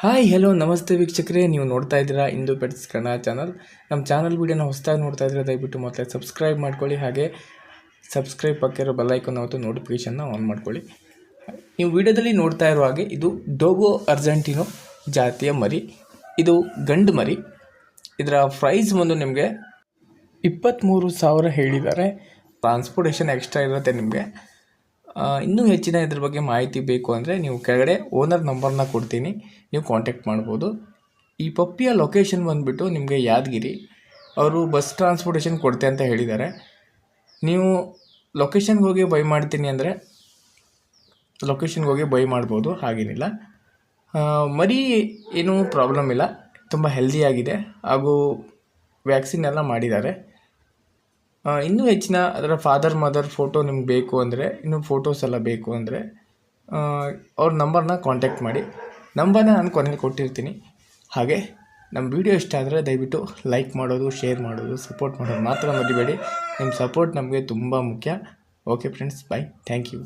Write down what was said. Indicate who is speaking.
Speaker 1: Hi hello ನಮಸ್ತೆ ವೀಕ್ಷಕರೇ. ನೀವು ನೋಡ್ತಾ ಇದ್ದೀರಾ ಇಂದು ಪೆಟ್ಸ್ ಕನ್ನಡ ಚಾನಲ್ ನಮ್ಮ ಚಾನಲ್ ವೀಡಿಯೋನ ಹೊಸದಾಗಿ ನೋಡ್ತಾ ಇದ್ದೀರಾ ದಯವಿಟ್ಟು ಮತ್ತೆ ಸಬ್ಸ್ಕ್ರೈಬ್ ಮಾಡ್ಕೊಳ್ಳಿ. ಹಾಗೆ ಸಬ್ಸ್ಕ್ರೈಬ್ ಪಕ್ಕ ಇರೋ ಬೆಲ್ಲೈಕನ್ ಅವತ್ತು ನೋಟಿಫಿಕೇಷನ್ನ ಆನ್ ಮಾಡ್ಕೊಳ್ಳಿ. ನೀವು ವಿಡಿಯೋದಲ್ಲಿ ನೋಡ್ತಾ ಇರೋ ಹಾಗೆ ಇದು ಡೋಗೋ ಅರ್ಜೆಂಟಿನೋ ಜಾತಿಯ ಮರಿ. ಇದು ಗಂಡು ಮರಿ. ಇದರ ಪ್ರೈಸ್ ಬಂದು ನಿಮಗೆ ಇಪ್ಪತ್ತ್ಮೂರು ಸಾವಿರ ಹೇಳಿದ್ದಾರೆ. ಟ್ರಾನ್ಸ್ಪೋರ್ಟೇಷನ್ ಎಕ್ಸ್ಟ್ರಾ ಇರುತ್ತೆ ನಿಮಗೆ. ಇನ್ನೂ ಹೆಚ್ಚಿನ ಇದ್ರ ಬಗ್ಗೆ ಮಾಹಿತಿ ಬೇಕು ಅಂದರೆ ನೀವು ಕೆಳಗಡೆ ಓನರ್ ನಂಬರ್ನ ಕೊಡ್ತೀನಿ. ನೀವು ಕಾಂಟ್ಯಾಕ್ಟ್ ಮಾಡ್ಬೋದು. ಈ ಪಪ್ಪಿಯ ಲೊಕೇಶನ್ ಬಂದುಬಿಟ್ಟು ನಿಮಗೆ ಯಾದಗಿರಿ. ಅವರು ಬಸ್ ಟ್ರಾನ್ಸ್ಪೋರ್ಟೇಷನ್ ಕೊಡ್ತೆ ಅಂತ ಹೇಳಿದ್ದಾರೆ. ನೀವು ಲೊಕೇಶನ್ಗೆ ಹೋಗಿ ಬೈ ಮಾಡ್ತೀನಿ ಅಂದರೆ ಲೊಕೇಶನ್ಗೆ ಹೋಗಿ ಬೈ ಮಾಡ್ಬೋದು, ಹಾಗೇನಿಲ್ಲ. ಮರಿ ಏನೂ ಪ್ರಾಬ್ಲಮ್ ಇಲ್ಲ. ತುಂಬ ಹೆಲ್ದಿಯಾಗಿದೆ ಹಾಗೂ ವ್ಯಾಕ್ಸಿನ್ ಎಲ್ಲ ಮಾಡಿದ್ದಾರೆ. ಇನ್ನೂ ಹೆಚ್ಚಿನ ಅದರ ಫಾದರ್ ಮದರ್ ಫೋಟೋ ನಿಮ್ಗೆ ಬೇಕು ಅಂದರೆ, ಇನ್ನೂ ಫೋಟೋಸ್ ಎಲ್ಲ ಬೇಕು ಅಂದರೆ ಅವ್ರ ನಂಬರ್ನ ಕಾಂಟ್ಯಾಕ್ಟ್ ಮಾಡಿ. ನಂಬರ್ನ ನಾನು ಕೊನೆಯಲ್ಲಿ ಕೊಟ್ಟಿರ್ತೀನಿ. ಹಾಗೆ ನಮ್ಮ ವಿಡಿಯೋ ಇಷ್ಟ ಆದರೆ ದಯವಿಟ್ಟು ಲೈಕ್ ಮಾಡೋದು ಶೇರ್ ಮಾಡೋದು ಸಪೋರ್ಟ್ ಮಾಡೋದು ಮಾತ್ರ ಮರಿಬೇಡಿ. ನಿಮ್ಮ ಸಪೋರ್ಟ್ ನಮಗೆ ತುಂಬ ಮುಖ್ಯ. Okay friends bye thank you